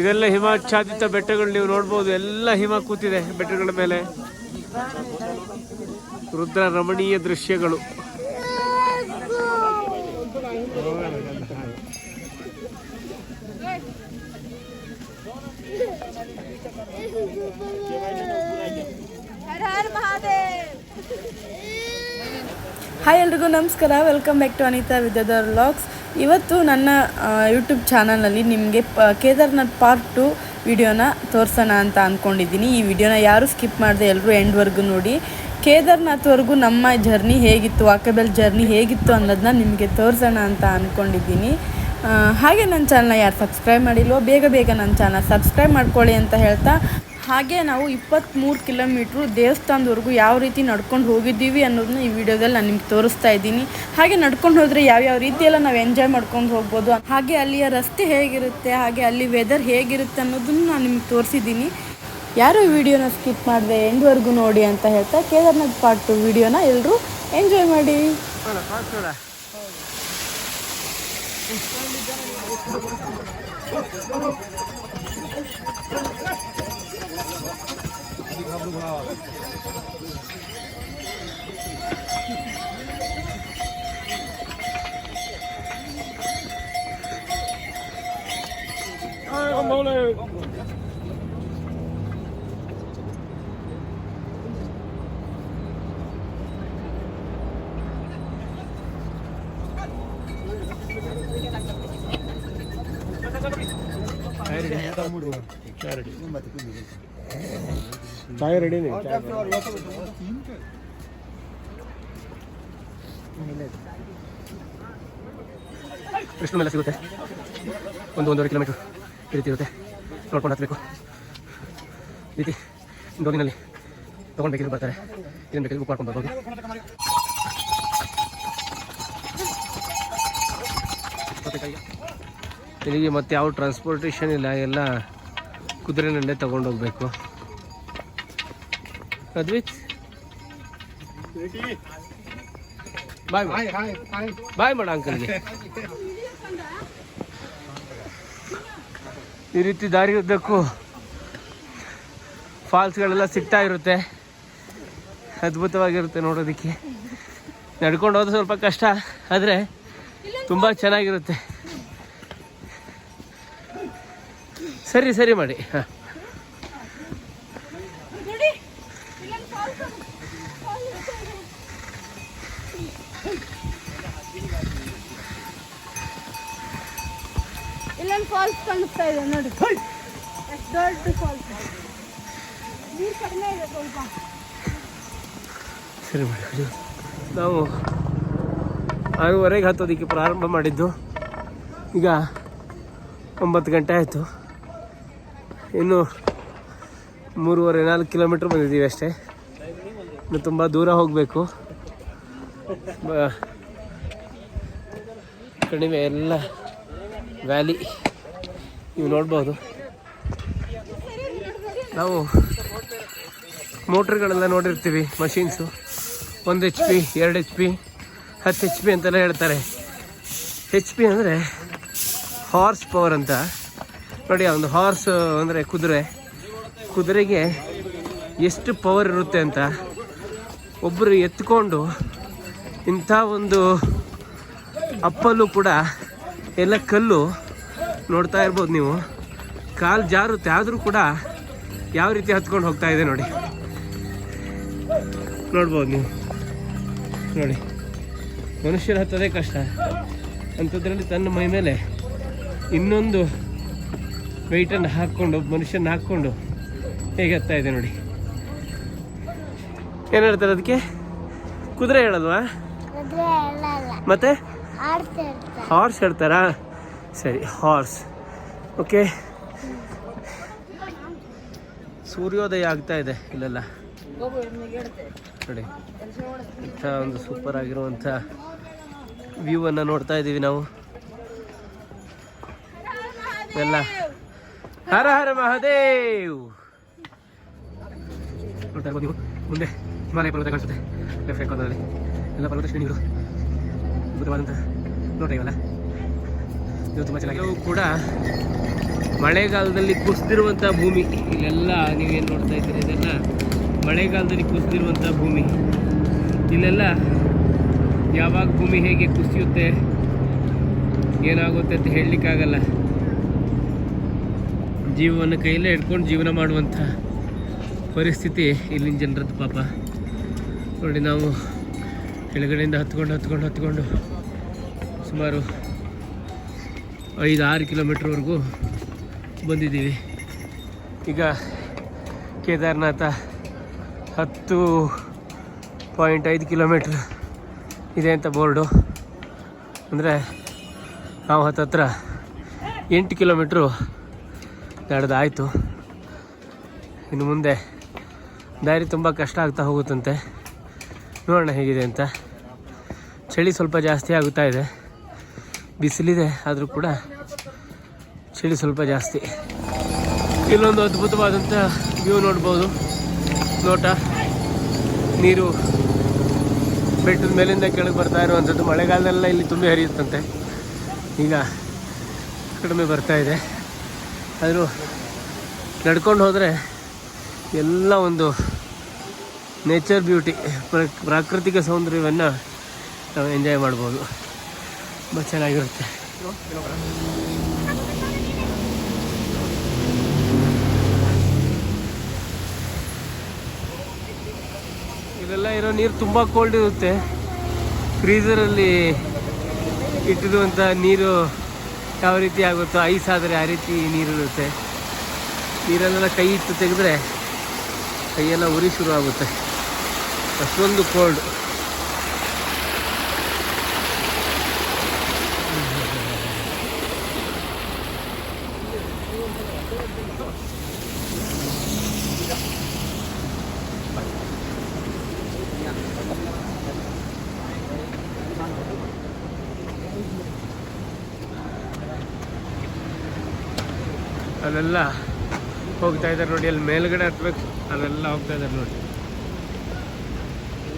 ಇದೆಲ್ಲ ಹಿಮಾಚ್ಛಾದಿತ ಬೆಟ್ಟಗಳು ನೀವು ನೋಡ್ಬೋದು. ಎಲ್ಲ ಹಿಮ ಕೂತಿದೆ ಬೆಟ್ಟಗಳ ಮೇಲೆ. ರುದ್ರ ರಮಣೀಯ ದೃಶ್ಯಗಳು. ಹಾಯ್ ಎಲ್ರಿಗೂ ನಮಸ್ಕಾರ. Welcome back to Anita Vidyadhar vlogs ಇವತ್ತು ನನ್ನ ಯೂಟ್ಯೂಬ್ ಚಾನಲಲ್ಲಿ ನಿಮಗೆ ಪ, ಕೇದಾರ್ನಾಥ್ ಪಾರ್ಟ್ ಟು ವಿಡಿಯೋನ ತೋರಿಸೋಣ ಅಂತ ಅಂದ್ಕೊಂಡಿದ್ದೀನಿ ಈ ವಿಡಿಯೋನ ಯಾರು ಸ್ಕಿಪ್ ಮಾಡಿದೆ ಎಲ್ಲರೂ ಎಂಡ್ವರೆಗೂ ನೋಡಿ. ಕೇದಾರ್ನಾಥ್ವರೆಗೂ ನಮ್ಮ ಜರ್ನಿ ಹೇಗಿತ್ತು ವಾಕಬಲ್ ಜರ್ನಿ ಹೇಗಿತ್ತು ಅನ್ನೋದನ್ನ ನಿಮಗೆ ತೋರಿಸೋಣ ಅಂತ ಅಂದ್ಕೊಂಡಿದ್ದೀನಿ ಹಾಗೆ ನನ್ನ ಚಾನಲ್ನ ಯಾರು ಸಬ್ಸ್ಕ್ರೈಬ್ ಮಾಡಿಲ್ವೋ, ಬೇಗ ಬೇಗ ನನ್ನ ಚಾನಲ್ ಸಬ್ಸ್ಕ್ರೈಬ್ ಮಾಡ್ಕೊಳ್ಳಿ ಅಂತ ಹೇಳ್ತಾ ಹಾಗೆ ನಾವು ಇಪ್ಪತ್ತ್ಮೂರು ಕಿಲೋಮೀಟ್ರು ದೇವಸ್ಥಾನದವರೆಗೂ ಯಾವ ರೀತಿ ನಡ್ಕೊಂಡು ಹೋಗಿದ್ದೀವಿ ಅನ್ನೋದನ್ನ ಈ ವಿಡಿಯೋದಲ್ಲಿ ನಾನು ನಿಮ್ಗೆ ತೋರಿಸ್ತಾ ಇದ್ದೀನಿ. ಹಾಗೆ ನಡ್ಕೊಂಡು ಹೋದರೆ ಯಾವ್ಯಾವ ರೀತಿಯೆಲ್ಲ ನಾವು ಎಂಜಾಯ್ ಮಾಡ್ಕೊಂಡು ಹೋಗ್ಬೋದು ಹಾಗೆ ಅಲ್ಲಿಯ ರಸ್ತೆ ಹೇಗಿರುತ್ತೆ, ಹಾಗೆ ಅಲ್ಲಿ ವೆದರ್ ಹೇಗಿರುತ್ತೆ ಅನ್ನೋದನ್ನು ನಾನು ನಿಮ್ಗೆ ತೋರಿಸಿದ್ದೀನಿ. ಯಾರು ಈ ವಿಡಿಯೋನ ಸ್ಕಿಪ್ ಮಾಡಿದೆ ಎಂಡ್ವರೆಗೂ ನೋಡಿ ಅಂತ ಹೇಳ್ತಾ ಕೇದಾರ್ನಾಥ್ ಪಾರ್ಟ್ ಟು ವಿಡಿಯೋನ ಎಲ್ಲರೂ ಎಂಜಾಯ್ ಮಾಡಿ. ಚಾಯ್ ರೆಡಿನೇ ಎಷ್ಟು ಮೇಲೆ ಸಿಗುತ್ತೆ. ಒಂದು ಒಂದೂವರೆ ಕಿಲೋಮೀಟ್ರ್. ಈ ರೀತಿ ಇರುತ್ತೆ. ನೋಡ್ಕೊಂಡು ಹತ್ತಬೇಕು ಈ ರೀತಿ ಡೋಗಿನಲ್ಲಿ ತೊಗೊಂಡು ಬೇಕಿದ್ರೆ ಬರ್ತಾರೆ. ಏನು ಬೇಕಿದ್ರು ಬುಕ್ ಮಾಡ್ಕೊಂಡು ಬರ್ಬೋದು. ಇಲ್ಲಿಗೆ ಮತ್ತೆ ಯಾವ ಟ್ರಾನ್ಸ್ಪೋರ್ಟೇಷನ್ ಇಲ್ಲ ಎಲ್ಲ ಕುದುರೆನಲ್ಲೇ ತಗೊಂಡೋಗ್ಬೇಕು. ಅದ್ವಿತ್? ಬಾಯ್ ಬಾಯ್ ಮಾಡ ಅಂಕಲ್ಗೆ. ಈ ರೀತಿ ದಾರಿ ಉದ್ದಕ್ಕೂ ಫಾಲ್ಸ್ಗಳೆಲ್ಲ ಸಿಗ್ತಾ ಇರುತ್ತೆ. ಅದ್ಭುತವಾಗಿರುತ್ತೆ ನೋಡೋದಕ್ಕೆ. ನಡ್ಕೊಂಡು ಹೋದ್ರೆ ಸ್ವಲ್ಪ ಕಷ್ಟ, ಆದರೆ ತುಂಬ ಚೆನ್ನಾಗಿರುತ್ತೆ. ಸರಿ ಸರಿ ಮಾಡಿ. ಹಾಂ. ಇಲ್ಲೊಂದು ಫಾಲ್ಸ್ ಕಾಣಿಸ್ತಾ ಇದೆ ನೋಡಿ. ಎಷ್ಟು ದೊಡ್ಡ ಫಾಲ್ಸ್ ನೀರು ಕಡಿಮೆ ಇದೆ ಸ್ವಲ್ಪ. ಸರಿ ಮಾಡಿ ನಾವು ಆರೂವರೆಗೆ ಹತ್ತೋದಕ್ಕೆ ಪ್ರಾರಂಭ ಮಾಡಿದ್ದು. ಈಗ ಒಂಬತ್ತು ಗಂಟೆ ಆಯಿತು. ಇನ್ನು ಮೂರುವರೆ ನಾಲ್ಕು ಕಿಲೋಮೀಟ್ರ್ ಬಂದಿದ್ದೀವಿ ಅಷ್ಟೇ. ಇನ್ನು ತುಂಬ ದೂರ ಹೋಗಬೇಕು. ಕಡಿಮೆ ಎಲ್ಲ ವ್ಯಾಲಿ. ನೀವು ನೋಡ್ಬೋದು. ನಾವು ಮೋಟ್ರ್ಗಳೆಲ್ಲ ನೋಡಿರ್ತೀವಿ, ಮಷೀನ್ಸು. ಒಂದು ಎಚ್ ಪಿ ಎರಡು ಎಚ್ ಪಿ ಹತ್ತು ಎಚ್ ಪಿ ಅಂತೆಲ್ಲ ಹೇಳ್ತಾರೆ. ಹೆಚ್ ಪಿ ಅಂದರೆ ಹಾರ್ಸ್ ಪವರ್ ಅಂತ. ನೋಡಿ ಒಂದು ಹಾರ್ಸ್ ಅಂದರೆ ಕುದುರೆ. ಕುದುರೆಗೆ ಎಷ್ಟು ಪವರ್ ಇರುತ್ತೆ ಅಂತ ಒಬ್ಬರು ಎತ್ಕೊಂಡು ಇಂಥ ಒಂದು ಅಪ್ಪಲ್ಲೂ ಕೂಡ ಎಲ್ಲ ಕಲ್ಲು ನೋಡ್ತಾ ಇರ್ಬೋದು ನೀವು. ಕಾಲು ಜಾರುತ್ತೆ ಆದರೂ ಕೂಡ ಯಾವ ರೀತಿ ಹತ್ಕೊಂಡು ಹೋಗ್ತಾ ಇದೆ ನೋಡಿ. ನೋಡ್ಬೋದು ನೀವು. ನೋಡಿ. ಮನುಷ್ಯರು ಹತ್ತೋದೇ ಕಷ್ಟ. ಅಂಥದ್ರಲ್ಲಿ ತನ್ನ ಮೈ ಮೇಲೆ ಇನ್ನೊಂದು ವೆಯ್ಟನ್ನು ಹಾಕ್ಕೊಂಡು ಮನುಷ್ಯನ ಹಾಕ್ಕೊಂಡು ಹೇಗೆ ಹತ್ತಾ ಇದೆ ನೋಡಿ. ಏನು ಹೇಳ್ತಾರೆ ಅದಕ್ಕೆ? ಕುದುರೆ ಹೇಳಲ್ವಾ? ಮತ್ತೆ? ಹಾರ್ಸ್ ಹೇಳ್ತಾರಾ. ಸರಿ, ಹಾರ್ಸ್. ಓಕೆ. ಸೂರ್ಯೋದಯ ಆಗ್ತಾ ಇದೆ ಇಲ್ಲೆಲ್ಲ. ನೋಡಿ, ಇಂಥ ಒಂದು ಸೂಪರ್ ಆಗಿರುವಂಥ ವ್ಯೂ ಅನ್ನು ನೋಡ್ತಾ ಇದ್ದೀವಿ ನಾವು. ಎಲ್ಲ. ಹರ ಹರ ಮಹಾದೇವ್. ನೋಡ್ತಾ ಇರ್ಬೋದು ನೀವು. ಮುಂದೆ ಹಿಮಾಲಯ ಪರ್ವತ ಕಾಣಿಸುತ್ತೆ. ಲೆಫ್ಟ್ ಎಲ್ಲ ಪರ್ವತ ಶ್ರೇಣಿಗಳು. ಅದ್ಭುತವಾದಂಥ ನೋಡ್ರಿ ಇವಲ್ಲ. ಇದು ತುಂಬ ಚೆನ್ನಾಗಿ ಕೂಡ ಮಳೆಗಾಲದಲ್ಲಿ ಕುಸಿದಿರುವಂಥ ಭೂಮಿ. ಇಲ್ಲೆಲ್ಲ ನೀವೇನು ನೋಡ್ತಾ ಇದ್ದೀರಿ? ಇದೆಲ್ಲ ಮಳೆಗಾಲದಲ್ಲಿ ಕುಸಿದಿರುವಂಥ ಭೂಮಿ. ಇಲ್ಲೆಲ್ಲ ಯಾವಾಗ ಭೂಮಿ ಹೇಗೆ ಕುಸಿಯುತ್ತೆ, ಏನಾಗುತ್ತೆ ಅಂತ ಹೇಳಲಿಕ್ಕಾಗಲ್ಲ. ಜೀವವನ್ನು ಕೈಯಲ್ಲೇ ಹಿಡ್ಕೊಂಡು ಜೀವನ ಮಾಡುವಂಥ ಪರಿಸ್ಥಿತಿ ಇಲ್ಲಿನ ಜನರದ್ದು ಪಾಪ. ನೋಡಿ ನಾವು ಕೆಳಗಡೆಯಿಂದ ಹತ್ಕೊಂಡು ಹತ್ಕೊಂಡು ಹತ್ಕೊಂಡು ಸುಮಾರು ಐದು ಆರು ಕಿಲೋಮೀಟ್ರ್ವರೆಗೂ ಬಂದಿದ್ದೀವಿ. ಈಗ ಕೇದಾರನಾಥ ಹತ್ತು ಪಾಯಿಂಟ್ ಐದು ಕಿಲೋಮೀಟ್ರ್ ಇದೆ ಅಂತ ಬೋರ್ಡು. ಅಂದರೆ ನಾವು ಹತ್ತತ್ರ ಎಂಟು ಕಿಲೋಮೀಟ್ರು ನಡೆದಾಯಿತು. ಇನ್ನು ಮುಂದೆ ದಾರಿ ತುಂಬ ಕಷ್ಟ ಆಗ್ತಾ ಹೋಗುತ್ತಂತೆ. ನೋಡೋಣ ಹೇಗಿದೆ ಅಂತ. ಚಳಿ ಸ್ವಲ್ಪ ಜಾಸ್ತಿ ಆಗುತ್ತಾ ಇದೆ. ಬಿಸಿಲಿದೆ ಆದರೂ ಕೂಡ ಚಳಿ ಸ್ವಲ್ಪ ಜಾಸ್ತಿ. ಇಲ್ಲೊಂದು ಅದ್ಭುತವಾದಂಥ ವ್ಯೂ ನೋಡ್ಬೋದು. ನೋಟ, ನೀರು ಬೆಟ್ಟದ ಮೇಲಿಂದ ಕೆಳಗೆ ಬರ್ತಾ ಇರುವಂಥದ್ದು ಮಳೆಗಾಲದಲ್ಲ ಇಲ್ಲಿ ತುಂಬಿ ಹರಿಯುತ್ತಂತೆ. ಈಗ ಕಡಿಮೆ ಬರ್ತಾ ಇದೆ. ಆದರೂ ನಡ್ಕೊಂಡು ಹೋದರೆ ಎಲ್ಲ ಒಂದು ನೇಚರ್ ಬ್ಯೂಟಿ ಪ್ರಾಕೃತಿಕ ಸೌಂದರ್ಯವನ್ನು ನಾವು ಎಂಜಾಯ್ ಮಾಡ್ಬೋದು. ತುಂಬ ಚೆನ್ನಾಗಿರುತ್ತೆ. ಇಲ್ಲೆಲ್ಲ ಇರೋ ನೀರು ತುಂಬ ಕೋಲ್ಡ್ ಇರುತ್ತೆ. ಫ್ರೀಸರಲ್ಲಿ ಇಟ್ಟಿರುವಂಥ ನೀರು ಯಾವ ರೀತಿ ಆಗುತ್ತೋ ಐಸ್ ಆದರೆ ಆ ರೀತಿ ನೀರು ಇರುತ್ತೆ. ನೀರಲ್ಲೆಲ್ಲ ಕೈ ಇಟ್ಟು ತೆಗೆದ್ರೆ ಕೈಯೆಲ್ಲ ಉರಿ ಶುರು ಆಗುತ್ತೆ ಅಷ್ಟೊಂದು ಕೋಲ್ಡ್ ಅಲ್ಲೆಲ್ಲ ಹೋಗ್ತಾ ಇದ್ದಾರೆ ನೋಡಿ, ಅಲ್ಲಿ ಮೇಲ್ಗಡೆ ಹತ್ಬೇಕು, ಅಲ್ಲೆಲ್ಲ ಹೋಗ್ತಾ ಇದ್ದಾರೆ ನೋಡಿ.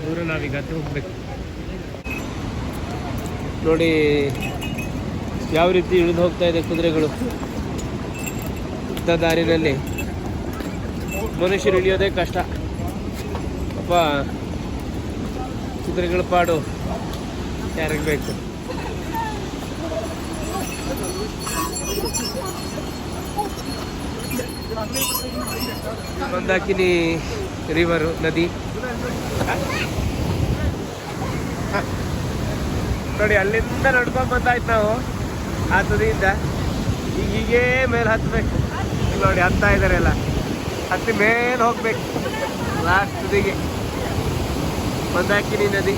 ದೂರ ನಾವೀಗ ಹತ್ತಿ ಹೋಗ್ಬೇಕು. ನೋಡಿ, ಯಾವ ರೀತಿ ಇಳಿದು ಹೋಗ್ತಾ ಇದೆ ಕುದುರೆಗಳು ದಾರಿನಲ್ಲಿ ಮನುಷ್ಯರು ಇಳಿಯೋದೇ ಕಷ್ಟ. ಅಪ್ಪ, ಕುದುರೆಗಳ ಪಾಡು ಯಾರಿಗೆ ಬೇಕು? ಮಂದಾಕಿನಿ ರಿವರು ನದಿ. ನೋಡಿ, ಅಲ್ಲಿಂದ ನಡ್ಕೊಂಡು ಬಂದಾಯ್ತು ನಾವು. ಆ ತುದಿಯಿಂದ ಈಗ ಹೀಗೇ ಮೇಲೆ ಹತ್ಬೇಕು. ನೋಡಿ, ಹತ್ತಾ ಇದ್ದಾರೆ ಎಲ್ಲ. ಹತ್ತಿ ಮೇಲೆ ಹೋಗ್ಬೇಕು. ಲಾಸ್ಟ್ ತುದಿಗೆ. ಮಂದಾಕಿನಿ ನದಿ.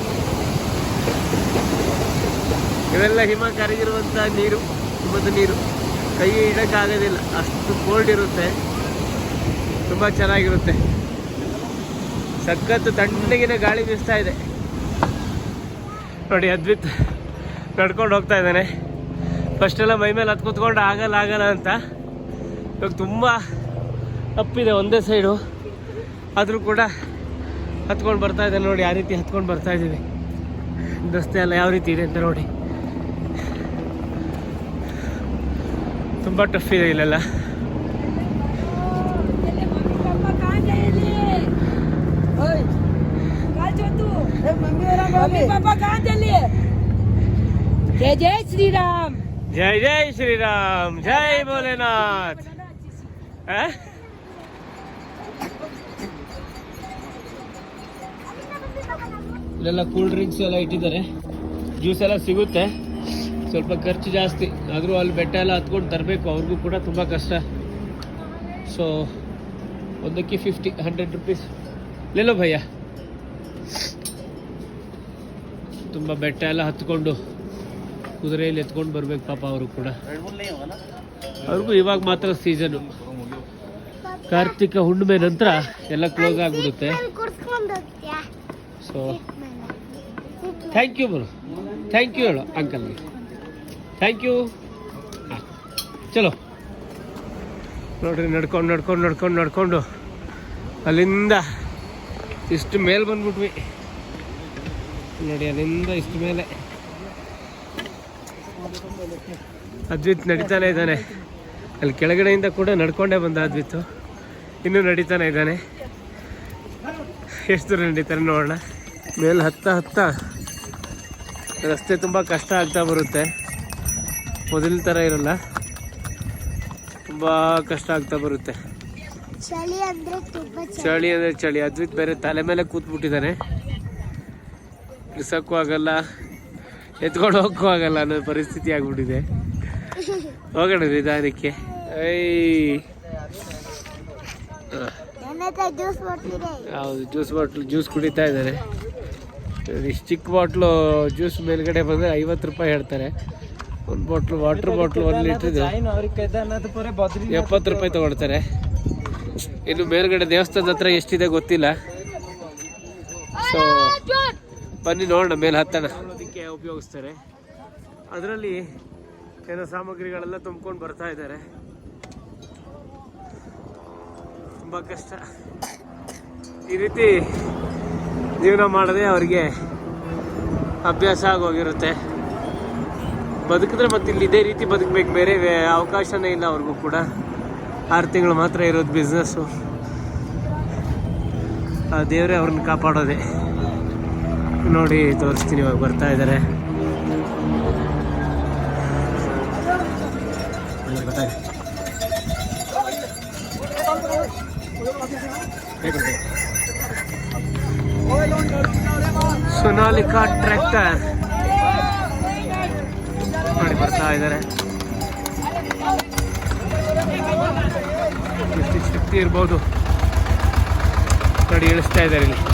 ಇವೆಲ್ಲ ಹಿಮ ಕರಗಿರುವಂಥ ನೀರು, ಹಿಮದ ನೀರು. ಕೈ ಇಡೋಕ್ಕಾಗೋದಿಲ್ಲ. ಅಷ್ಟು ಕೋಲ್ಡ್ ಇರುತ್ತೆ. ತುಂಬ ಚೆನ್ನಾಗಿರುತ್ತೆ. ಸಖತ್ತು ತಣ್ಣಗಿನ ಗಾಳಿ ಬೀಸ್ತಾ ಇದೆ. ನೋಡಿ ಅದ್ವಿತ್ ನಡ್ಕೊಂಡು ಹೋಗ್ತಾ ಇದ್ದಾನೆ. ಫಸ್ಟೆಲ್ಲ ಮೈ ಮೇಲೆ ಹತ್ತು ಕೂತ್ಕೊಂಡು ಆಗಲ್ಲ ಆಗಲ್ಲ ಅಂತ. ಇವಾಗ ತುಂಬ ಅಪ್ಪಿದೆ ಒಂದೇ ಸೈಡು ಆದರೂ ಕೂಡ ಹತ್ಕೊಂಡು ಬರ್ತಾ ಇದ್ದಾನೆ ನೋಡಿ ಯಾವ ರೀತಿ ಹತ್ಕೊಂಡು ಬರ್ತಾ ಇದ್ದೀವಿ. ರಸ್ತೆ ಎಲ್ಲ ಯಾವ ರೀತಿ ಇದೆ ಅಂತ ನೋಡಿ. ತುಂಬ ಟಫ್ ಇದೆ ಇಲ್ಲೆಲ್ಲ. ಜೈ ಜೈ ಶ್ರೀರಾಮ್ ಜೈ ಭೋಲೆನಾಥ್ ಆ? ಇಲ್ಲೆಲ್ಲ ಕೂಲ್ ಡ್ರಿಂಕ್ಸ್ ಎಲ್ಲ ಇಟ್ಟಿದ್ದಾರೆ. ಜ್ಯೂಸ್ ಎಲ್ಲ ಸಿಗುತ್ತೆ. ಸ್ವಲ್ಪ ಖರ್ಚು ಜಾಸ್ತಿ. ಆದರೂ ಅಲ್ಲಿ ಬೆಟ್ಟ ಎಲ್ಲ ಹತ್ಕೊಂಡು ತರಬೇಕು. ಅವ್ರಿಗೂ ಕೂಡ ತುಂಬ ಕಷ್ಟ. ಸೊ ಒಂದಕ್ಕೆ ಫಿಫ್ಟಿ ಹಂಡ್ರೆಡ್ ರುಪೀಸ್ ಲೆಲ್ಲೋ ಭಯ್ಯ. ತುಂಬ ಬೆಟ್ಟ ಎಲ್ಲ ಹತ್ಕೊಂಡು ಕುದುರೆಯಲ್ಲಿ ಎತ್ಕೊಂಡು ಬರ್ಬೇಕು ಪಾಪ ಅವರು ಕೂಡ. ಅವ್ರಿಗೂ ಇವಾಗ ಮಾತ್ರ ಸೀಸನು ಕಾರ್ತಿಕ ಹುಣ್ಣಿಮೆ ನಂತರ ಎಲ್ಲ ಕ್ಲೋಸ್ ಆಗಿಬಿಡುತ್ತೆ. ಸೊ ಥ್ಯಾಂಕ್ ಯು ಬರು. ಥ್ಯಾಂಕ್ ಯು ಹೇಳು ಅಂಕಲ್ ಥ್ಯಾಂಕ್ ಯು ಚಲೋ. ನೋಡ್ರಿ ನಡ್ಕೊಂಡು ನಡ್ಕೊಂಡು ನಡ್ಕೊಂಡು ನಡ್ಕೊಂಡು ಅಲ್ಲಿಂದ ಇಷ್ಟು ಮೇಲೆ ಬಂದ್ಬಿಟ್ವಿ. ನೋಡಿ ಅಲ್ಲಿಂದ ಇಷ್ಟು ಮೇಲೆ. ಅದ್ವಿತ್ ನಡೀತಾನೆ ಇದ್ದಾನೆ. ಅಲ್ಲಿ ಕೆಳಗಡೆಯಿಂದ ಕೂಡ ನಡ್ಕೊಂಡೇ ಬಂದ ಅದ್ವಿತ್ತು. ಇನ್ನೂ ನಡೀತಾನೆ ಇದ್ದಾನೆ. ಎಷ್ಟು ದೂರ ನಡೀತಾನೆ ನೋಡೋಣ. ಮೇಲೆ ಹತ್ತ ಹತ್ತ ರಸ್ತೆ ತುಂಬ ಕಷ್ಟ ಆಗ್ತಾ ಬರುತ್ತೆ. ಮೊದಲಿನ ಥರ ಇರಲ್ಲ. ತುಂಬ ಕಷ್ಟ ಆಗ್ತಾ ಬರುತ್ತೆ. ಚಳಿ ಅಂದ್ರೆ ತುಂಬಾ ಚಳಿ. ಅಂದರೆ ಚಳಿ. ಅದ್ವಿತ್ ಬೇರೆ ತಲೆ ಮೇಲೆ ಕೂತ್ಬಿಟ್ಟಿದ್ದಾನೆ. ಬಿಡ್ಸೋಕ್ಕೂ ಆಗಲ್ಲ. ಎತ್ಕೊಂಡು ಆಗಲ್ಲ ಅನ್ನೋ ಪರಿಸ್ಥಿತಿ ಆಗ್ಬಿಟ್ಟಿದೆ. ಹೋಗೋಣ ನಿಧಾನಕ್ಕೆ. ಹೌದು ಜ್ಯೂಸ್ ಬಾಟ್ಲು ಜ್ಯೂಸ್ ಕುಡಿತಾ ಇದ್ದಾರೆ. ಇಷ್ಟು ಚಿಕ್ಕ ಬಾಟ್ಲು ಜ್ಯೂಸ್ ಮೇಲ್ಗಡೆ ಬಂದರೆ ಐವತ್ತು ರೂಪಾಯಿ ಹೇಳ್ತಾರೆ. ಒಂದು ಬಾಟ್ಲು ವಾಟರ್ ಬಾಟ್ಲು ಒಂದು ಲೀಟ್ರದು ಎಪ್ಪತ್ತು ರೂಪಾಯಿ ತಗೊಳ್ತಾರೆ. ಇನ್ನು ಮೇಲ್ಗಡೆ ದೇವಸ್ಥಾನದ ಹತ್ರ ಎಷ್ಟಿದೆ ಗೊತ್ತಿಲ್ಲ. ಸೊ ಬನ್ನಿ ನೋಡೋಣ ಮೇಲೆ ಹತ್ತಣ. ಉಪಯೋಗಿಸ್ತಾರೆ. ಅದರಲ್ಲಿ ಏನೋ ಸಾಮಗ್ರಿಗಳೆಲ್ಲ ತುಂಬ್ಕೊಂಡು ಬರ್ತಾ ಇದ್ದಾರೆ. ತುಂಬ ಕಷ್ಟ. ಈ ರೀತಿ ಜೀವನ ಮಾಡದೆ ಅವರಿಗೆ ಅಭ್ಯಾಸ ಆಗೋಗಿರುತ್ತೆ. ಬದುಕಿದ್ರೆ ಮತ್ತೆ ಇಲ್ಲಿ ಇದೇ ರೀತಿ ಬದುಕಬೇಕು. ಬೇರೆ ಅವಕಾಶನೇ ಇಲ್ಲ ಅವ್ರಿಗೂ ಕೂಡ. ಆರು ತಿಂಗಳು ಮಾತ್ರ ಇರೋದು ಬಿಸ್ನೆಸ್ಸು ಆ ದೇವರೇ ಅವ್ರನ್ನ ಕಾಪಾಡೋದೆ. ನೋಡಿ ತೋರಿಸ್ತೀನಿ, ಇವಾಗ ಬರ್ತಾ ಇದ್ದಾರೆ ಸೊನಾಲಿಕಾ ಟ್ರ್ಯಾಕ್ಟರ್. ನೋಡಿ, ಬರ್ತಾ ಇದ್ದಾರೆ ಶಕ್ತಿ ಇರ್ಬೋದು. ನೋಡಿ, ಇಳಿಸ್ತಾ ಇದ್ದಾರೆ ಇಲ್ಲಿ.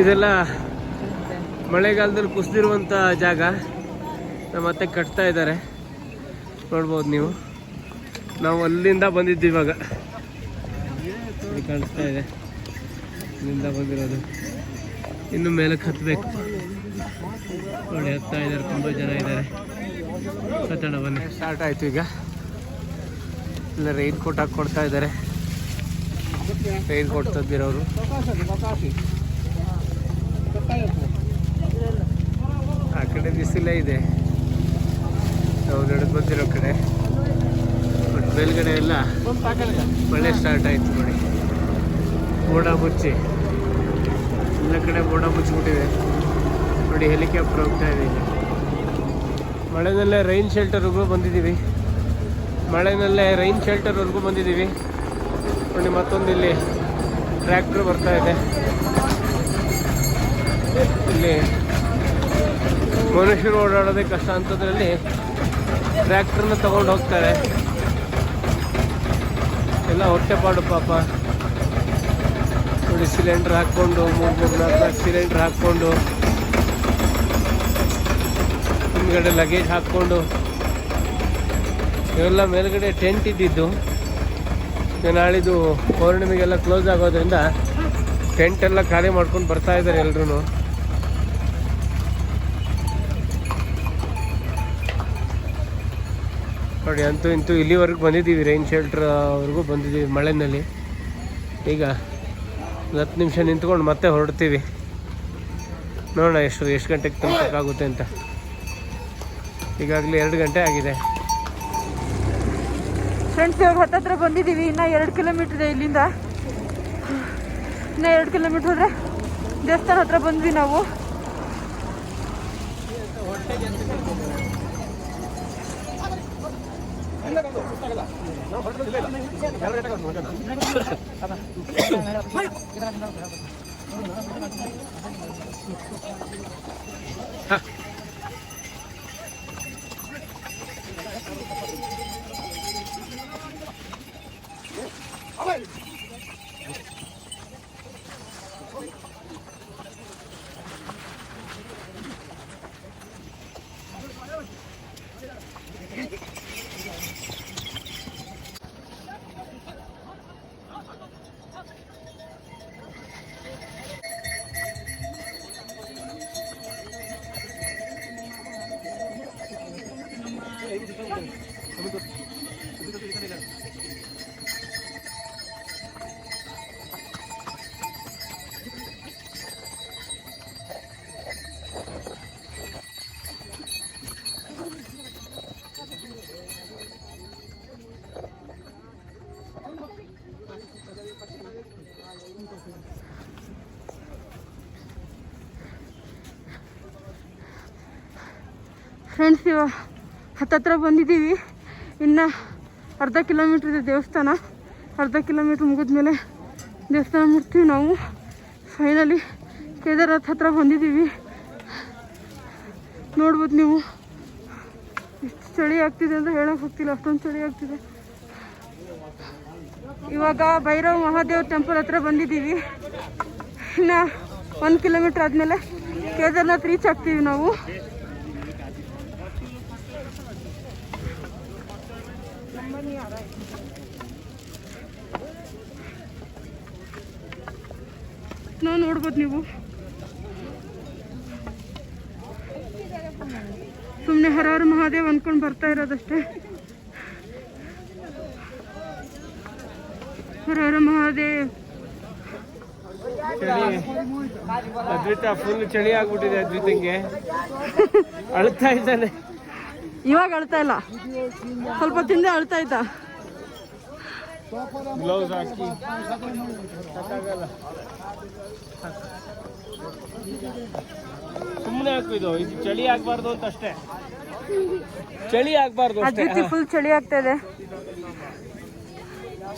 ಇದೆಲ್ಲ ಮಳೆಗಾಲದಲ್ಲಿ ಕುಸಿದಿರುವಂಥ ಜಾಗ. ಮತ್ತೆ ಕಟ್ತಾ ಇದ್ದಾರೆ. ನೋಡ್ಬೋದು ನೀವು. ನಾವು ಅಲ್ಲಿಂದ ಬಂದಿದ್ದು ಇವಾಗ. ಕಾಣಿಸ್ತಾ ಇದೆ. ಅಲ್ಲಿಂದ ಬಂದಿರೋದು. ಇನ್ನು ಮೇಲಕ್ಕೆ ಹತ್ತಬೇಕು ನೋಡಿ, ಹತ್ತಾ ಇದ್ದಾರೆ, ತುಂಬ ಜನ ಇದ್ದಾರೆ. ಹತ್ತೋಣ ಬನ್ನಿ. ಸ್ಟಾರ್ಟ್ ಆಯಿತು ಈಗ. ಇಲ್ಲ ರೈನ್ ಕೋಟ್ ಹಾಕಿ ಕೊಡ್ತಾ ಇದ್ದಾರೆ. ರೈನ್ ಕೋಟ್ ತಂದಿರೋರು ಆ ಕಡೆ ಬಿಸಿಲೇ ಇದೆ. ನಾವು ನಡೆದು ಬಂದಿರೋ ಕಡೆ. ಬಟ್ ಮೇಲ್ಗಡೆ ಎಲ್ಲ ಮಳೆ ಸ್ಟಾರ್ಟ್ ಆಯಿತು ನೋಡಿ. ಮೋಡ ಮುಚ್ಚಿ. ಎಲ್ಲ ಕಡೆ ಮೋಡ ಮುಚ್ಚಿಬಿಟ್ಟಿದೆ. ನೋಡಿ ಹೆಲಿಕಾಪ್ಟರ್ ಹೋಗ್ತಾ ಇದೆ ಮಳೆನಲ್ಲೇ ರೈನ್ ಶೆಲ್ಟರ್ವರೆಗೂ ಬಂದಿದ್ದೀವಿ. ಮಳೆನಲ್ಲೇ ರೈನ್ ಶೆಲ್ಟರ್ವರೆಗೂ ಬಂದಿದ್ದೀವಿ. ನೋಡಿ ಮತ್ತೊಂದು ಇಲ್ಲಿ ಟ್ರ್ಯಾಕ್ಟ್ರ್ ಬರ್ತಾ ಇದೆ. ಇಲ್ಲಿ ಮನುಷ್ಯರು ಓಡಾಡೋದೇ ಕಷ್ಟ ಅಂತದ್ರಲ್ಲಿ ಟ್ರ್ಯಾಕ್ಟರ್ನ ತಗೊಂಡು ಹೋಗ್ತಾರೆ. ಎಲ್ಲ ಹೊಟ್ಟೆಪಾಡು ಪಾಪ. ನೋಡಿ ಸಿಲಿಂಡ್ರ್ ಹಾಕ್ಕೊಂಡು, ಮೂರು ಮೂರು ನಾಲ್ಕು ನಾಲ್ಕು ಸಿಲಿಂಡ್ರ್ ಹಾಕ್ಕೊಂಡು, ಹಿಂದ್ಗಡೆ ಲಗೇಜ್ ಹಾಕ್ಕೊಂಡು, ಇವೆಲ್ಲ ಮೇಲ್ಗಡೆ ಟೆಂಟ್ ಇದ್ದಿದ್ದು. ನಾಳಿದು ಪೌರ್ಣಿಮೆಗೆಲ್ಲ ಕ್ಲೋಸ್ ಆಗೋದ್ರಿಂದ ಟೆಂಟ್ ಎಲ್ಲ ಖಾಲಿ ಮಾಡ್ಕೊಂಡು ಬರ್ತಾ ಇದ್ದಾರೆ ಎಲ್ರೂ ನೋಡಿ, ಅಂತೂ ಇಂತೂ ಇಲ್ಲಿವರೆಗೂ ಬಂದಿದ್ದೀವಿ ರೈನ್ ಶೆಲ್ಟ್ರ್ವರೆಗೂ ಬಂದಿದ್ದೀವಿ ಮಳೆನಲ್ಲಿ. ಈಗ ಒಂದು ಹತ್ತು ನಿಮಿಷ ನಿಂತ್ಕೊಂಡು ಮತ್ತೆ ಹೊರಡ್ತೀವಿ. ನೋಡೋಣ ಎಷ್ಟು ಎಷ್ಟು ಗಂಟೆಗೆ ತಲುಪಕ್ಕಾಗುತ್ತೆ ಅಂತ. ಈಗಾಗಲೇ ಎರಡು ಗಂಟೆ ಆಗಿದೆ. ಫ್ರೆಂಡ್ಸ್ ಇವಾಗ ಹತ್ತತ್ರ ಬಂದಿದ್ದೀವಿ, ಇನ್ನು ಎರಡು ಕಿಲೋಮೀಟ್ರ್ ಇದೆ ಇಲ್ಲಿಂದ. ಇನ್ನೂ ಎರಡು ಕಿಲೋಮೀಟ್ರ್ ಹೋದರೆ ದೇವಸ್ಥಾನ ಹತ್ರ ಬಂದ್ವಿ ನಾವು. ಹಾಂ ಫ್ರೆಂಡ್ಸ್ ಇವ ಹತ್ತತ್ರ ಬಂದಿದ್ದೀವಿ. ಇನ್ನು ಅರ್ಧ ಕಿಲೋಮೀಟ್ರ್ ಇದೆ ದೇವಸ್ಥಾನ. ಅರ್ಧ ಕಿಲೋಮೀಟ್ರ್ ಮುಗಿದ್ಮೇಲೆ ದೇವಸ್ಥಾನ ಮುಟ್ತೀವಿ ನಾವು. ಫೈನಲಿ ಕೇದಾರನಾಥ್ ಹತ್ರ ಬಂದಿದ್ದೀವಿ. ನೋಡ್ಬೋದು ನೀವು. ಎಷ್ಟು ಚಳಿ ಆಗ್ತಿದೆ ಅಂತ ಹೇಳೋಕೆ ಹೋಗ್ತಿಲ್ಲ, ಅಷ್ಟೊಂದು ಚಳಿ ಆಗ್ತಿದೆ. ಇವಾಗ ಭೈರವ್ ಮಹಾದೇವ್ ಟೆಂಪಲ್ ಹತ್ರ ಬಂದಿದ್ದೀವಿ. ಇನ್ನು ಒಂದು ಕಿಲೋಮೀಟ್ರ್ ಆದಮೇಲೆ ಕೇದಾರ್ನಾಥ್ ರೀಚ್ ಆಗ್ತೀವಿ ನಾವು. ನಾವು ನೋಡ್ಬೋದು ನೀವು. ಸುಮ್ಮನೆ ಹರಾರು ಹರ ಮಹಾದೇವ್ ಅನ್ಕೊಂಡು ಬರ್ತಾ ಇರೋದಷ್ಟೇ. ಹರಾರು ಹರ ಮಹಾದೇವ್ ಅದ್ವಿತ ಫುಲ್ ಚಳಿ ಆಗ್ಬಿಟ್ಟಿದೆ ಅದ್ವಿತಂಗೆ. ಅಳ್ತಾ ಇದ್ದಾನೆ. ಇವಾಗ ಅಳ್ತಾ ಇಲ್ಲ. ಸ್ವಲ್ಪ ತಿಂದೆ ಅಳ್ತಾ ಇದ್ದ. ಸುಮ್ಮನೆ ಹಾಕು. ಇದು. ಚಳಿ ಆಗ್ಬಾರ್ದು ಅಂತ ಅಷ್ಟೇ. ಚಳಿ ಆಗ್ಬಾರ್ದು ಫುಲ್ ಚಳಿ ಆಗ್ತಾ ಇದೆ.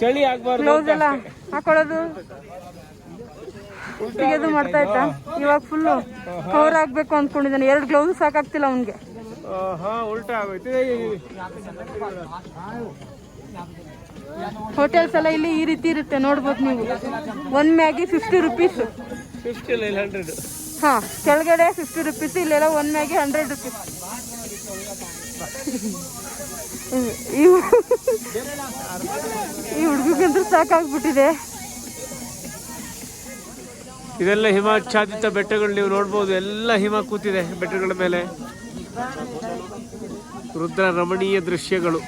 ಚಳಿ ಆಗ್ಬಾರ್ದು ಗ್ಲೌಸ್ ಎಲ್ಲ ಹಾಕೊಳ್ಳೋದು. ಮಾಡ್ತಾ ಇದ್ದ. ಇವಾಗ ಫುಲ್ಲು ಕವರ್ ಆಗ್ಬೇಕು ಅಂದ್ಕೊಂಡಿದ್ದಾನೆ ಎರಡು ಗ್ಲೌಸ್ ಸಾಕಾಗ್ತಿಲ್ಲ ಅವನಿಗೆ. ಹಾ ಉಲ್ಟಾ ಆಗೋಯ್ತು. ಹೋಟೆಲ್ಸ್ ಎಲ್ಲ ಇಲ್ಲಿ ಈ ರೀತಿ ಇರುತ್ತೆ ನೋಡ್ಬೋದು ನೀವು. ಒಂದ್ ಮ್ಯಾಗಿ ಫಿಫ್ಟಿ ರುಪೀಸ್ ಫಿಫ್ಟಿ ಇಲ್ಲ ಹಂಡ್ರೆಡ್ ಹಾ ಕೆಳಗಡೆ ಫಿಫ್ಟಿ ರುಪೀಸ್ ಇಲ್ಲೆಲ್ಲ ಒನ್ ಮ್ಯಾಗಿ ಹಂಡ್ರೆಡ್ ರುಪೀಸ್ ಈ ಈ ಹುಡುಗಂದ್ರೂ ಸಾಕಾಗ್ಬಿಟ್ಟಿದೆ. ಇದೆಲ್ಲ ಹಿಮಾಚ್ಛಾದಿತ ಬೆಟ್ಟಗಳು ನೀವು ನೋಡ್ಬೋದು. ಎಲ್ಲ ಹಿಮ ಕೂತಿದೆ ಬೆಟ್ಟಗಳ ಮೇಲೆ. ರುದ್ರ ರಮಣೀಯ ದೃಶ್ಯಗಳು.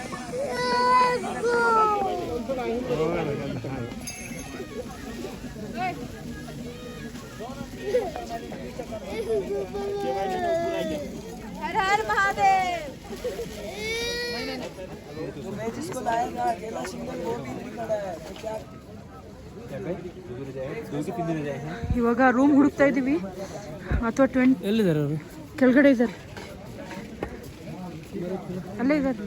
ಇವಾಗ ರೂಮ್ ಹುಡುಕ್ತಾ ಇದೀವಿ. ಅಥವಾ ಟ್ವೆಂಟ್ ಎಲ್ಲಿದ್ದಾರೆ ಅವರು? ಕೆಳಗಡೆ ಇದ್ದಾರೆ. ಅಲ್ಲೇ ಇದ್ದಾರೆ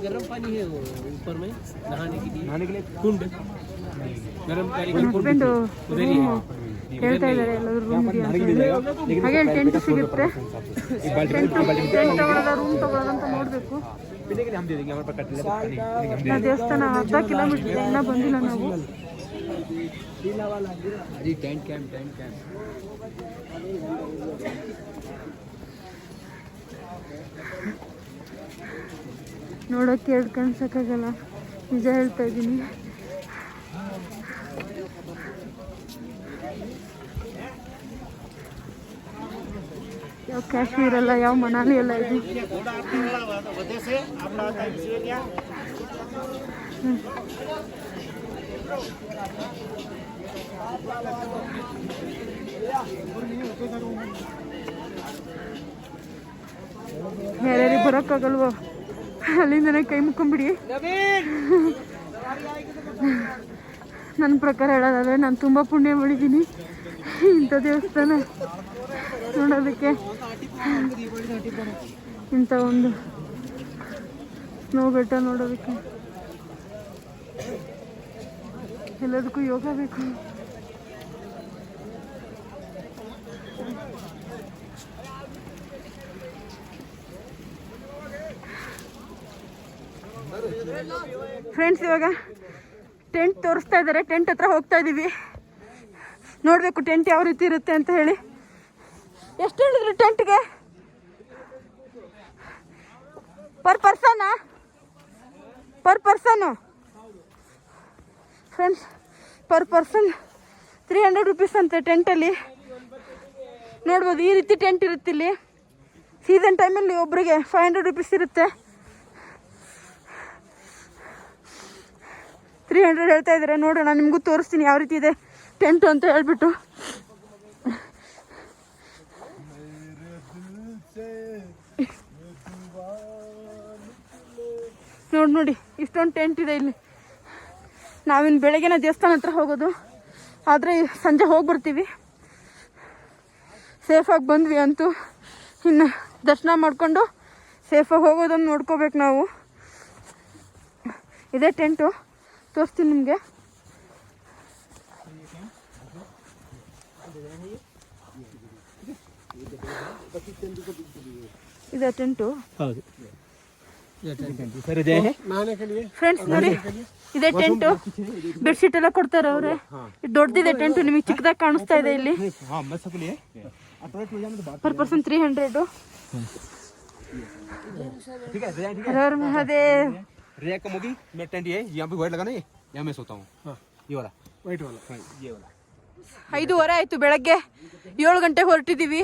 गरम पानी है वो ऊपर में नहाने के लिए नहाने के लिए कुंड गरम पानी ನನ್ನ ಹಸ್ಬೆಂಡು ರೂಮ್ ಹೇಳ್ತಾ ಇದ್ದಾರೆ ಎಲ್ಲಾದ್ರೂ ರೂಮ್ ಇದೆಯಾ ಅಂತ ಹೇಳಿ. ಹಾಗೆ ಟೆಂಟ್ ಸಿಗುತ್ತೆ ಟೆಂಟ್ ಟೆಂಟ್ ತಗೊಳ್ಳೋದ ರೂಮ್ ತಗೊಳ್ಳೋದಂತ ನೋಡಬೇಕು ದೇವಸ್ಥಾನ ಅರ್ಧ ಕಿಲೋಮೀಟರ್ ಇದೆ ಇನ್ನೂ ಬಂದಿಲ್ಲ ನಾವು ನೋಡೋಕ್ಕೆ ಎರಡು ಕಾಣಿಸೋಕ್ಕಾಗಲ್ಲ ನಿಜ ಹೇಳ್ತಾ ಇದ್ದೀನಿ. ಯಾವ ಕಾಶ್ಮೀರ ಅಲ್ಲ ಯಾವ ಮನಾಲಿ ಎಲ್ಲ ಇದೆ? ಹ್ಮ್. ಯಾರ್ಯಾರಿಗೆ ಬರೋಕ್ಕಾಗಲ್ವ? ಅಲ್ಲಿಂದನೇ ಕೈ ಮುಕ್ಕೊಂಬಿಡಿ. ನನ್ನ ಪ್ರಕಾರ ಹೇಳೋದಾದ್ರೆ ನಾನು ತುಂಬ ಪುಣ್ಯ ಮಾಡಿದ್ದೀನಿ ಇಂಥ ದೇವಸ್ಥಾನ ನೋಡೋದಕ್ಕೆ. ಇಂಥ ಒಂದು ಬೆಟ್ಟ ನೋಡೋದಕ್ಕೆ. ಎಲ್ಲದಕ್ಕೂ ಯೋಗ ಬೇಕು. ಫ್ರೆಂಡ್ಸ್ ಇವಾಗ ಟೆಂಟ್ ತೋರಿಸ್ತಾ ಇದ್ದಾರೆ. ಟೆಂಟ್ ಹತ್ರ ಹೋಗ್ತಾ ಇದ್ದೀವಿ ನೋಡಬೇಕು ಟೆಂಟ್ ಯಾವ ರೀತಿ ಇರುತ್ತೆ ಅಂತ ಹೇಳಿ. ಎಷ್ಟು ಹೇಳಿದ್ರು ಟೆಂಟ್ಗೆ per person per person friends per person three hundred rupees ಅಂತೆ ಟೆಂಟಲ್ಲಿ ನೋಡ್ಬೋದು, ಈ ರೀತಿ ಟೆಂಟ್ ಇರುತ್ತೆ ಇಲ್ಲಿ. ಸೀಸನ್ ಟೈಮಲ್ಲಿ ಒಬ್ಬರಿಗೆ ಫೈವ್ ಹಂಡ್ರೆಡ್ ರುಪೀಸ್ ಇರುತ್ತೆ. ತ್ರೀ ಹಂಡ್ರೆಡ್ ಹೇಳ್ತಾ ಇದ್ದಾರೆ ನೋಡೋಣ, ನಿಮಗೂ ತೋರಿಸ್ತೀನಿ ಯಾವ ರೀತಿ ಇದೆ ಟೆಂಟು ಅಂತ ಹೇಳ್ಬಿಟ್ಟು. ನೋಡಿ ನೋಡಿ, ಇಷ್ಟೊಂದು ಟೆಂಟ್ ಇದೆ ಇಲ್ಲಿ. ನಾವಿನ್ನು ಬೆಳಗ್ಗೆನ ದೇವಸ್ಥಾನ ಹತ್ರ ಹೋಗೋದು. ಆದರೆ ಸಂಜೆ ಹೋಗ್ಬಿಡ್ತೀವಿ ಸೇಫಾಗಿ ಬಂದ್ವಿ ಅಂತೂ. ಇನ್ನು ದರ್ಶನ ಮಾಡಿಕೊಂಡು ಸೇಫಾಗಿ ಹೋಗೋದನ್ನು ನೋಡ್ಕೋಬೇಕು ನಾವು. ಇದೇ ಟೆಂಟು. ತೋರಿಸ್ತೀನಿ ನಿಮಗೆ. ಇದೆ ಟೆಂಟು. ಹೌದು. ಫ್ರೆಂಡ್ಸ್ ನೋಡಿ ಇದೇ ಟೆಂಟು ಬೆಡ್ಶೀಟ್ ಎಲ್ಲ ಕೊಡ್ತಾರೆ ಅವ್ರೆ ಇದು ದೊಡ್ಡದಿದೆ ಟೆಂಟು ನಿಮಗೆ ಚಿಕ್ಕದಾಗಿ ಕಾಣಿಸ್ತಾ ಇದೆ ಇಲ್ಲಿ per person three hundred Har Mahadev रिया का मोगी मैं टेंट ये यहाँ पे वाइट लगा नहीं यहाँ मैं सोता हूँ ये वाला ವೈಟ್ ವಾಲ हाँ ये वाला ಐದೂವರೆ ಆಯ್ತು ಬೆಳಗ್ಗೆ ಏಳು ಗಂಟೆಗೆ ಹೊರಟಿದ್ದೀವಿ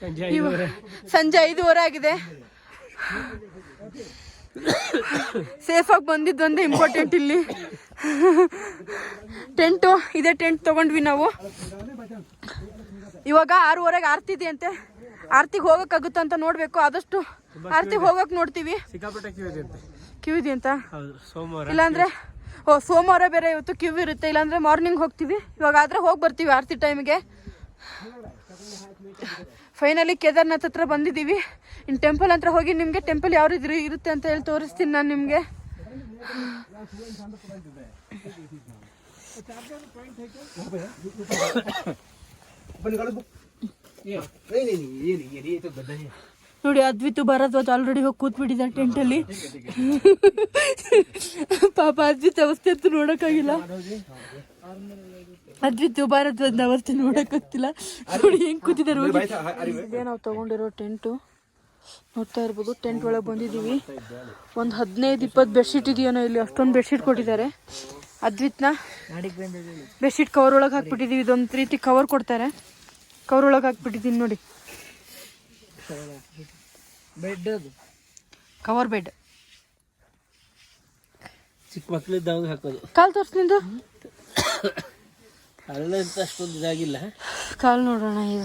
ಸಂಜೆ ಇವ- ಐದುವರೆ ಸಂಜೆ ಐದೂವರೆ ಆಗಿದೆ ಸೇಫಾಗಿ ಬಂದಿದ್ದು ಒಂದೇ ಇಂಪಾರ್ಟೆಂಟ್ ಇಲ್ಲಿ. ಟೆಂಟು ಇದೇ ಟೆಂಟ್ ತಗೊಂಡ್ವಿ ನಾವು. ಇವಾಗ ಆರೂವರೆಗೆ ಆರ್ತಿ ಇದೆ ಅಂತೆ. ಆರ್ತಿಗೆ ಹೋಗೋಕ್ಕಾಗುತ್ತಾ ಅಂತ ನೋಡಬೇಕು. ಆದಷ್ಟು ಆರ್ತಿಗೆ ಹೋಗಕ್ಕೆ ನೋಡ್ತೀವಿ. ಕ್ಯೂ ಇದೆ ಅಂತೆ. ಇಲ್ಲಾಂದ್ರೆ ಓ ಸೋಮವಾರ ಬೇರೆ ಇವತ್ತು ಕ್ಯೂ ಇರುತ್ತೆ. ಇಲ್ಲಾಂದ್ರೆ ಮಾರ್ನಿಂಗ್ ಹೋಗ್ತೀವಿ. ಇವಾಗ ಆದ್ರೆ ಹೋಗಿ ಬರ್ತೀವಿ ಆರತಿ ಟೈಮಿಗೆ ಫೈನಲಿ ಕೇದಾರ್ನಾಥ್ ಹತ್ರ ಬಂದಿದ್ದೀವಿ. ಇನ್ನು ಟೆಂಪಲ್ ಹತ್ರ ಹೋಗಿ ನಿಮಗೆ ಟೆಂಪಲ್ ಯಾವ ರೀತಿ ಇರುತ್ತೆ ಅಂತ ಹೇಳಿ ತೋರಿಸ್ತೀನಿ ನಾನು ನಿಮಗೆ. ನೋಡಿ ಅದ್ವಿತು ಭರದ್ವಾಜ್ ಆಲ್ರೆಡಿ ಹೋಗಿ ಕೂತ್ಬಿಟ್ಟಿದ್ದ ಟೆಂಟಲ್ಲಿ ಪಾಪ ಅದ್ವಿತ್ ಅವಸ್ಥೆ ಅಂತೂ ನೋಡೋಕ್ಕಾಗಿಲ್ಲ. ಅದ್ವಿತು ಭಾರದ್ವಾಜ್ ಅವಸ್ಥೆ ನೋಡೋಕ್ಕಾಗ್ತಿಲ್ಲ ನೋಡಿ ಹೆಂಗ್ ಕೂತಿದ್ದಾರೆ ಹೋಗಿ. ಇದೇ ನಾವು ತಗೊಂಡಿರೋ ಟೆಂಟು ನೋಡ್ತಾ ಇರ್ಬೋದು ಟೆಂಟ್ ಒಳಗೆ ಬಂದಿದ್ದೀವಿ ಒಂದು ಹದಿನೈದು ಇಪ್ಪತ್ತು ಬೆಡ್ಶೀಟ್ ಇದೆಯೇನೋ ಇಲ್ಲಿ ಅಷ್ಟೊಂದು ಬೆಡ್ಶೀಟ್ ಕೊಟ್ಟಿದ್ದಾರೆ. ಅದ್ವಿತ್ನ ಬೆಡ್ಶೀಟ್ ಕವರ್ ಒಳಗೆ ಹಾಕ್ಬಿಟ್ಟಿದ್ದೀವಿ ಇದೊಂದು ರೀತಿ ಕವರ್ ಕೊಡ್ತಾರೆ. ಕವರ್ ಒಳಗೆ ಹಾಕ್ಬಿಟ್ಟಿದ್ದೀನಿ ನೋಡಿ. ಬೆಡ್ ಅದು? ಕವರ್ ಬೆಡ್ ಚಿಕ್ಕ ಮಕ್ಕಳಿದ್ದಾಗ ಹಾಕೋದು. ಕಾಲು ತೋರ್ಸ್ ನಿಂದು. ಅಲ್ಲ ಅಂತ ಅಷ್ಟೊಂದು ಇದಾಗಿಲ್ಲ. ಕಾಲು ನೋಡೋಣ ಈಗ.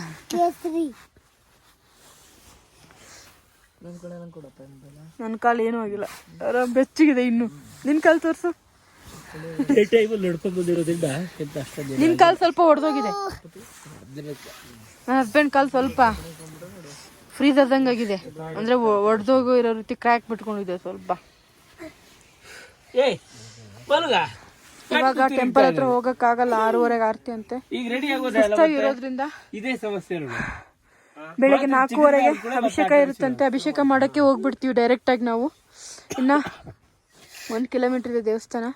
ನನ್ನ ಕಾಲು ಏನೂ ಆಗಿಲ್ಲ. ಆರಾಮ್ ಬೆಚ್ಚಗಿದೆ ಇನ್ನು. ನಿನ್ನ ಕಾಲು ತೋರಿಸು. ಟೈಮಲ್ಲಿ ನಡ್ಕೊಂಡು ಬಂದಿರೋದ್ರಿಂದ ಎಂತ ಅಷ್ಟೊಂದು ನಿನ್ ಕಾಲ್ ಸ್ವಲ್ಪ ಒಡೆದೋಗಿದೆ. ನನ್ನ ಹಸ್ಬೆಂಡ್ ಕಾಲ್ ಸ್ವಲ್ಪ ಫ್ರೀಸ್ ಆದಂಗಾಗಿದೆ ಅಂದ್ರೆ ಒಡೆದೋಗೋ ಇರೋ ರೀತಿ ಕ್ರ್ಯಾಕ್ ಬಿಟ್ಕೊಂಡಿದೆ ಸ್ವಲ್ಪ. ಏಯ್ ಮಲಗ. ಇವಾಗ ಟೆಂಪಲ್ ಹತ್ರ ಹೋಗಕ್ಕಾಗಲ್ಲ ಆರೂವರೆಗೆ ಆರ್ತಿ ಅಂತೆ. ಈಗ ರೆಡಿ ಇರೋದ್ರಿಂದ ಇದೇ ಸಮಸ್ಯೆ ಬೆಳಗ್ಗೆ ನಾಲ್ಕೂವರೆಗೆ ಅಭಿಷೇಕ ಇರುತ್ತಂತೆ. ಅಭಿಷೇಕ ಮಾಡಕ್ಕೆ ಹೋಗ್ಬಿಡ್ತೀವಿ ಡೈರೆಕ್ಟ್ ಆಗಿ ನಾವು. ಇನ್ನ ಒಂದು ಕಿಲೋಮೀಟರ್ ಇದೆ ದೇವಸ್ಥಾನ.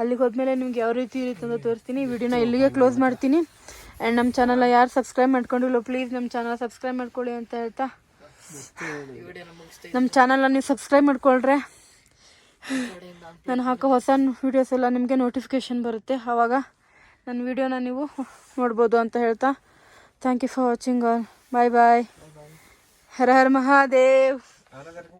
ಅಲ್ಲಿಗೆ ಹೋದ್ಮೇಲೆ ನಿಮ್ಗೆ ಯಾವ ರೀತಿ ಇರುತ್ತೆ ಅಂತ ತೋರಿಸ್ತೀನಿ. ವಿಡಿಯೋನ ಇಲ್ಲಿಗೆ ಕ್ಲೋಸ್ ಮಾಡ್ತೀನಿ. ಆ್ಯಂಡ್ ನಮ್ಮ ಚಾನಲ್ನ ಯಾರು ಸಬ್ಸ್ಕ್ರೈಬ್ ಮಾಡ್ಕೊಂಡಿಲ್ಲ ಪ್ಲೀಸ್ ನಮ್ಮ ಚಾನಲ್ ಸಬ್ಸ್ಕ್ರೈಬ್ ಮಾಡ್ಕೊಳ್ಳಿ ಅಂತ ಹೇಳ್ತಾ. ನಮ್ಮ ಚಾನಲ್ನ ನೀವು ಸಬ್ಸ್ಕ್ರೈಬ್ ಮಾಡ್ಕೊಳ್ರೆ ನಾನು ಹಾಕೋ ಹೊಸ ವೀಡಿಯೋಸ್ ಎಲ್ಲ ನಿಮಗೆ ನೋಟಿಫಿಕೇಶನ್ ಬರುತ್ತೆ. ಆವಾಗ ನನ್ನ ವೀಡಿಯೋನ ನೀವು ನೋಡ್ಬೋದು ಅಂತ ಹೇಳ್ತಾ. Thank you for watching all bye bye Hara Har Mahadev.